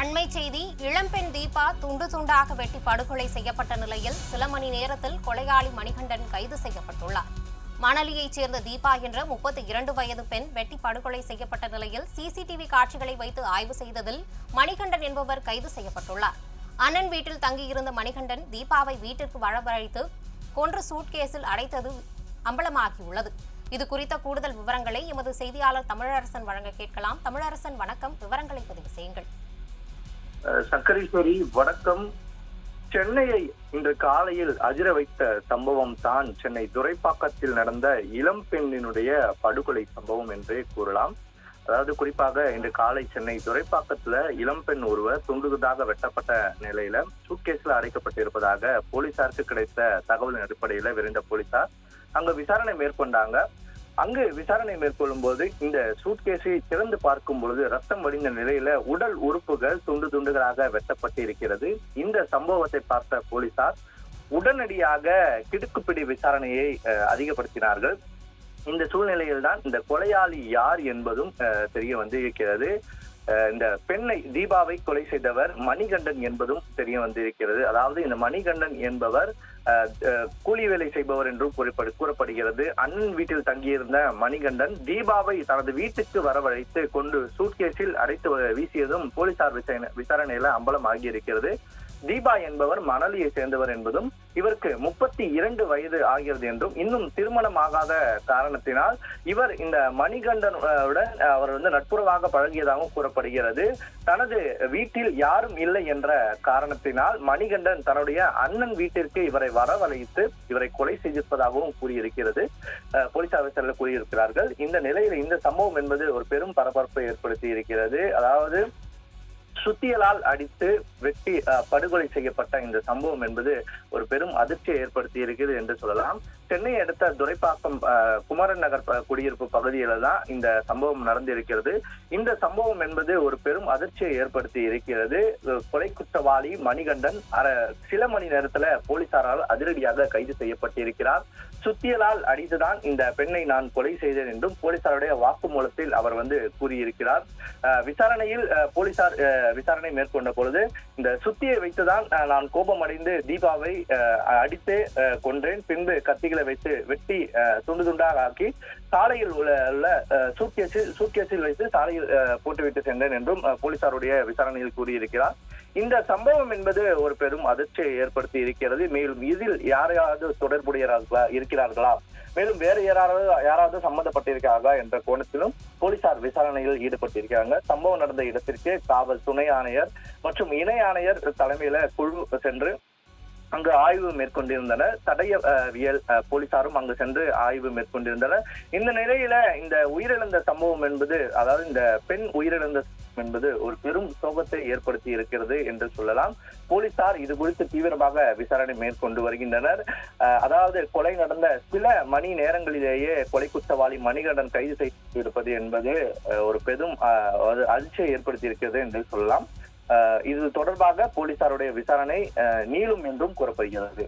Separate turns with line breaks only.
அண்மை செய்தி இளம்பெண் தீபா துண்டு துண்டாக வெட்டி படுகொலை செய்யப்பட்ட நிலையில் சில மணி நேரத்தில் கொலையாளி மணிகண்டன் கைது செய்யப்பட்டுள்ளார். மணலியைச் சேர்ந்த தீபா என்ற முப்பத்தி இரண்டு வயது பெண் வெட்டி படுகொலை செய்யப்பட்ட நிலையில் சிசிடிவி காட்சிகளை வைத்து ஆய்வு செய்ததில் மணிகண்டன் என்பவர் கைது செய்யப்பட்டுள்ளார். அண்ணன் வீட்டில் தங்கியிருந்த மணிகண்டன் தீபாவை வீட்டிற்கு வரவழைத்து கொன்று சூட்கேஸில் அடைத்தது அம்பலமாகியுள்ளது. இது குறித்த கூடுதல் விவரங்களை எமது செய்தியாளர் தமிழரசன் வழங்க கேட்கலாம். தமிழரசன் வணக்கம். விவரங்களை பதிவு செய்யுங்கள்.
அஹ் வடக்கம் வணக்கம். சென்னையை இன்று காலையில் அதிர வைத்த சம்பவம் தான் சென்னை துரைப்பாக்கத்தில் நடந்த இளம் பெண்ணினுடைய படுகொலை சம்பவம் என்றே கூறலாம். அதாவது குறிப்பாக இன்று காலை சென்னை துரைப்பாக்கத்துல இளம்பெண் ஒருவர் துண்டுதாக வெட்டப்பட்ட நிலையில சூட்கேஸ்ல அடைக்கப்பட்டிருப்பதாக போலீசாருக்கு கிடைத்த தகவலின் அடிப்படையில விரைந்த போலீசார் அங்க விசாரணை மேற்கொண்டாங்க. அங்கு விசாரணை மேற்கொள்ளும் போது இந்த சூட்கேஸை திறந்து பார்க்கும் பொழுது ரத்தம் வடிந்த நிலையில உடல் உறுப்புகள் துண்டு துண்டுகளாக வெட்டப்பட்டு இருக்கிறது. இந்த சம்பவத்தை பார்த்த போலீசார் உடனடியாக கிடுக்குப்பிடி விசாரணையை அதிகப்படுத்தினார்கள். இந்த சூழ்நிலையில் தான் இந்த கொலையாளி யார் என்பதும் தெரிய வந்து இருக்கிறது. இந்த பெண்ணை தீபாவை கொலை செய்தவர் மணிகண்டன் என்பதும் தெரிய வந்திருக்கிறது. அதாவது இந்த மணிகண்டன் என்பவர் கூலி வேலை செய்பவர் என்றும் கூறப்படு- கூறப்படுகிறது. அண்ணன் வீட்டில் தங்கியிருந்த மணிகண்டன் தீபாவை தனது வீட்டுக்கு வரவழைத்து கொண்டு சூட்கேஸில் அடைத்து வ- வீசியதும் போலீசார் விசாரணை விசாரணையில அம்பலம் ஆகியிருக்கிறது தீபா என்பவர் மணலியை சேர்ந்தவர் என்பதும் இவருக்கு முப்பத்தி இரண்டு வயது ஆகிறது என்றும் இன்னும் திருமணம் ஆகாத காரணத்தினால் இவர் இந்த மணிகண்டன் உடன் அவர் வந்து நட்புறவாக பழகியதாகவும் கூறப்படுகிறது. தனது வீட்டில் யாரும் இல்லை என்ற காரணத்தினால் மணிகண்டன் தன்னுடைய அண்ணன் வீட்டிற்கு இவரை வரவழைத்து இவரை கொலை செய்திருப்பதாகவும் கூறியிருக்கிறது. போலீசார் விசாரணை கூறியிருக்கிறார்கள். இந்த நிலையில் இந்த சம்பவம் என்பது ஒரு பெரும் பரபரப்பை ஏற்படுத்தி இருக்கிறது அதாவது சுத்தியலால் அடித்து வெட்டி படுகொலை செய்யப்பட்ட இந்த சம்பவம் என்பது ஒரு பெரும் அதிர்ச்சியை ஏற்படுத்தி இருக்குது என்று சொல்லலாம். சென்னை அடுத்த துரைப்பாக்கம் அஹ், குமரன் நகர் குடியிருப்பு பகுதியில தான் இந்த சம்பவம் நடந்திருக்கிறது. இந்த சம்பவம் என்பது ஒரு பெரும் அதிர்ச்சியை ஏற்படுத்தி இருக்கிறது. கொலை குற்றவாளி மணிகண்டன் அர- சில மணி நேரத்துல போலீசாரால் அதிரடியாக கைது செய்யப்பட்டிருக்கிறார். சுத்தியலால் அடித்துதான் இந்த பெண்ணை நான் கொலை செய்தேன் என்றும் போலீசாருடைய வாக்குமூலத்தில் அவர் வந்து கூறியிருக்கிறார். விசாரணையில் போலீசார் அஹ், விசாரணை மேற்கொண்ட பொழுது இந்த சுத்தியை வைத்துதான் நான் கோபமடைந்து தீபாவை அஹ், அடித்து அஹ், கொன்றேன். பின்பு கத்திகளை வைத்து வெட்டி அஹ், துண்டு துண்டாக ஆக்கி சாலையில் உள்ள உள்ள, அஹ், சூட்கேஸில் சூட்கேஸில் வைத்து சாலையில் போட்டுவிட்டு சென்றேன் என்றும் போலீசாருடைய விசாரணையில் கூறியிருக்கிறார். இந்த சம்பவம் என்பது ஒரு பெரும் அதிர்ச்சியை ஏற்படுத்தி இருக்கிறது. மேலும் இதில் யாரையாவது தொடர்புடையவர்களா இருக்கிறார்களா? மேலும் வேறு யாராவது யாராவது சம்பந்தப்பட்டிருக்கார்களா என்ற கோணத்திலும் போலீசார் விசாரணையில் ஈடுபட்டிருக்காங்க சம்பவம் நடந்த இடத்திற்கு காவல் துணை ஆணையர் மற்றும் இணை ஆணையர் தலைமையில குழு சென்று அங்கு ஆய்வு மேற்கொண்டிருந்தனர் தடயவியல் போலீசாரும் அங்கு சென்று ஆய்வு மேற்கொண்டிருந்தனர் இந்த நிலையில இந்த உயிரிழந்த சம்பவம் என்பது அதாவது இந்த பெண் உயிரிழந்த என்பது ஒரு பெரும் சோகத்தை ஏற்படுத்தி இருக்கிறது என்று சொல்லலாம். போலீசார் இது குறித்து தீவிரமாக விசாரணை மேற்கொண்டு வருகின்றனர். அதாவது கொலை நடந்த சில மணி நேரங்களிலேயே கொலை குற்றவாளி மணிகண்டன் கைது செய்திருப்பது என்பது ஒரு பெரும் அதிர்ச்சியை ஏற்படுத்தி இருக்கிறது என்று சொல்லலாம். இது தொடர்பாக போலீசாருடைய விசாரணை நீளும் என்றும் கூறப்படுகிறது.